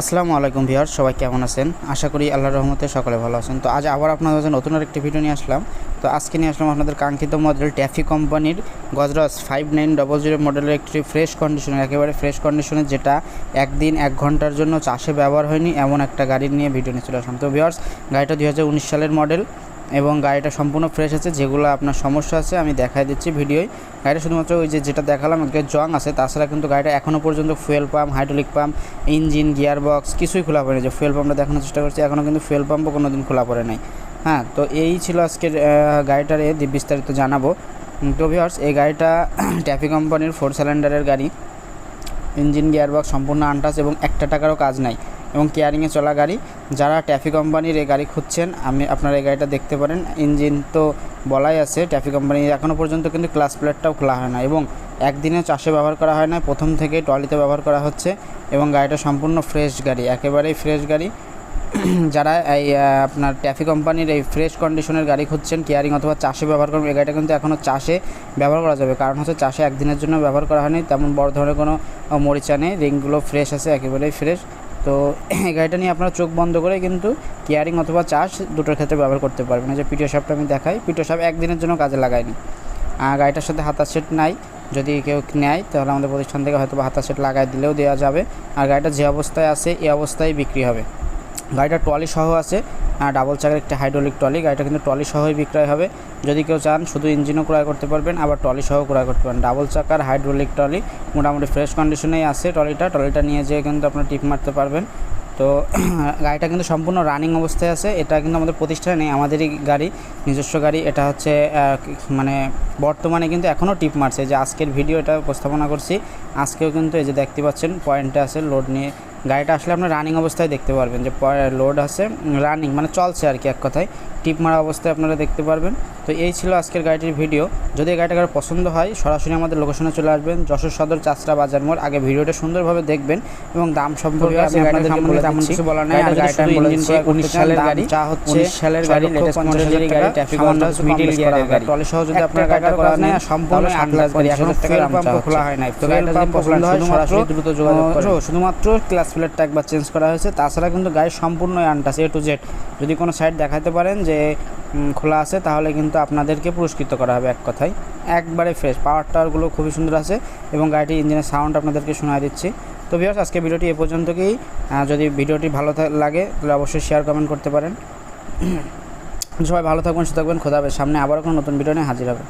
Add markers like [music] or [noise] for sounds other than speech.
আসসালামু আলাইকুম ভিওর সবাই কেমন আছেন? আশা করি আল্লাহ রহমতে সকলে ভালো আছেন। তো আজ আবার আপনাদের কাছে নতুন আরেকটি ভিডিও নিয়ে আসলাম। তো আজকে নিয়ে আসলাম আপনাদের কাঙ্ক্ষিত মডেল ট্যাফি কোম্পানির Gajraj five nine double zero মডেলের একটি ফ্রেশ কন্ডিশনের একেবারে ফ্রেশ কন্ডিশনের যেটা একদিন এক ঘণ্টার জন্য চাষে ব্যবহার হয়নি, এমন একটা গাড়ি নিয়ে ভিডিও নিয়ে চলে আসলাম। তো ভিওর্স গাড়িটা দুই হাজার উনিশ সালের মডেল এবং গাড়িটা সম্পূর্ণ ফ্রেশ আছে, যেগুলো আপনার সমস্যা আছে, আমি দেখাই দিচ্ছি ভিডিওয়। গাড়িটা শুধুমাত্র ওই যে যেটা দেখালাম একটা জং আছে, তাছাড়া কিন্তু গাড়িটা এখনও পর্যন্ত fuel pump hydraulic pump engine gear box কিছুই খোলা পড়েনি। যে ফুয়েল পাম্পটা দেখানোর চেষ্টা করছি এখনও কিন্তু ফুয়েল পাম্পও কোনো দিন খোলা পড়ে নাই। হ্যাঁ তো এই ছিল আজকের গাড়িটার এ বিস্তারিত জানাব। তো ভিউয়ার্স এই গাড়িটা ট্যাফি কোম্পানির ফোর সিলিন্ডারের গাড়ি। ইঞ্জিন গিয়ারবক্স সম্পূর্ণ আনটাচ এবং একটা টাকারও কাজ নাই। এবং কেয়ারিংয়ে চলা গাড়ি। যারা ট্যাফি কোম্পানির এই গাড়ি খুঁজছেন, আমি আপনারা এই গাড়িটা দেখতে পারেন। ইঞ্জিন তো বলাই আছে, ট্যাফি কোম্পানি এখনও পর্যন্ত কিন্তু ক্লাস প্লেটটাও খোলা হয় না এবং একদিনে চাষে ব্যবহার করা হয় না, প্রথম থেকে ট্রলিতে ব্যবহার করা হচ্ছে এবং গাড়িটা সম্পূর্ণ ফ্রেশ গাড়ি, একেবারেই ফ্রেশ গাড়ি। [clears throat] যারা এই আপনার ট্যাফি কোম্পানির এই ফ্রেশ কন্ডিশনের গাড়ি খুঁজছেন, কেয়ারিং অথবা চাষে ব্যবহার করবেন, এই গাড়িটা কিন্তু এখনও চাষে ব্যবহার করা যাবে। কারণ হচ্ছে চাষে একদিনের জন্য ব্যবহার করা হয়নি, তেমন বড় ধরনের কোনো মরিচা নেই, রিংগুলো ফ্রেশ আছে, একেবারেই ফ্রেশ। তো এই [clears throat] গাড়িটা নিয়ে আপনারা চোখ বন্ধ করে কিন্তু কেয়ারিং অথবা চাষ দুটোর ক্ষেত্রে ব্যবহার করতে পারবেন। যে পিটিও সাপটা আমি দেখাই পিটিও সাপ একদিনের জন্য কাজে লাগায়নি। আর গাড়িটার সাথে হাতার সেট নাই, যদি কেউ নেয় তাহলে আমাদের প্রতিষ্ঠান থেকে হয়তো হাতা সেট লাগাই দিলেও দেওয়া যাবে। আর গাড়িটা যে অবস্থায় আছে এই অবস্থায় বিক্রি হবে। গাড়িটা ট্রলি সহ আছে ডাবল চাকার একটি হাইড্রোলিক ট্রলি গাড়িটা কিন্তু ট্রলি সহই বিক্রয় হবে। যদি কেউ চান, শুধু ইঞ্জিনও ক্রয় করতে পারবেন, আবার ট্রলি সহ ক্রয় করতে পারেন ডাবল চাকার হাইড্রোলিক ট্রলি মোটামুটি ফ্রেশ কন্ডিশনেই আছে ট্রলিটা ট্রলিটা নিয়ে যেয়ে কিন্তু আপনার টিপ মারতে পারবেন। তো [clears throat] গাড়িটা কিন্তু সম্পূর্ণ রানিং অবস্থায় আছে। এটা কিন্তু আমাদের প্রতিষ্ঠানে নেই, আমাদেরই গাড়ি, নিজস্ব গাড়ি। এটা হচ্ছে মানে বর্তমানে কিন্তু এখনও টিপ মারছে। যে আজকের ভিডিও এটা উপস্থাপনা করছি, আজকেও কিন্তু এই যে দেখতে পাচ্ছেন পয়েন্টে আছে লোড নিয়ে গাড়িটা আসলে আপনার রানিং অবস্থায় দেখতে পারবেন যে লোড আছে রানিং মানে চলছে আর কি এক কথায়। টিপ মারা অবস্থায় আপনারা দেখতে পারবেন। তো এই ছিল আজকের গাড়িটির ভিডিও যদি এই গাড়িটা কারও পছন্দ হয় সরাসরি আমাদের লোকেশনে চলে আসবেন যশোর সদর চাষরা বাজার মোড়। আগে ভিডিওটা সুন্দরভাবে দেখবেন এবং দাম সম্পর্কে আমি আপনাদেরকে বলে তেমন কিছু বলার নাই। আর গাড়িটা ইঞ্জিন উনিশ সালের গাড়ি চা হচ্ছে উনিশ সালের গাড়ি লেটেস্ট মডেলের গাড়ি ট্রাফিক মিডিল গিয়ারের গাড়ি ট্রলি সহ যদি আপনার গাড়িটা করা নেই সম্পূর্ণ আট লাখ গাড়ি এখন ফুয়েল পাম্প খোলা হয় নাই তো গাড়িটা যদি পছন্দ হয় সরাসরি দ্রুত যোগাযোগ করুন। শুধুমাত্র ক্লাস প্লেটটা একবার চেঞ্জ করা হয়েছে। তাছাড়া কিন্তু গাড়ি সম্পূর্ণই আনটাস এ টু জেড যদি কোনো সাইড দেখাতে পারেন যে খোলা আছে, তাহলে কিন্তু আপনাদেরকে পুরস্কৃত করা হবে এক কথায়। একবারে ফ্রেশ পাওয়ার টাওয়ারগুলো খুবই সুন্দর আছে এবং গাড়িটির ইঞ্জিনের সাউন্ড আপনাদেরকে শোনায় দিচ্ছি। তো ভিউয়ার্স আজকে ভিডিওটি এ পর্যন্তকেই। যদি ভিডিওটি ভালো লাগে, তাহলে অবশ্যই শেয়ার কমেন্ট করতে পারেন। [clears throat] সবাই ভালো থাকবেন, সুস্থ থাকবেন, খোদা হাফেজ। সামনে আবারও কোনো নতুন ভিডিও নিয়ে হাজির হবে।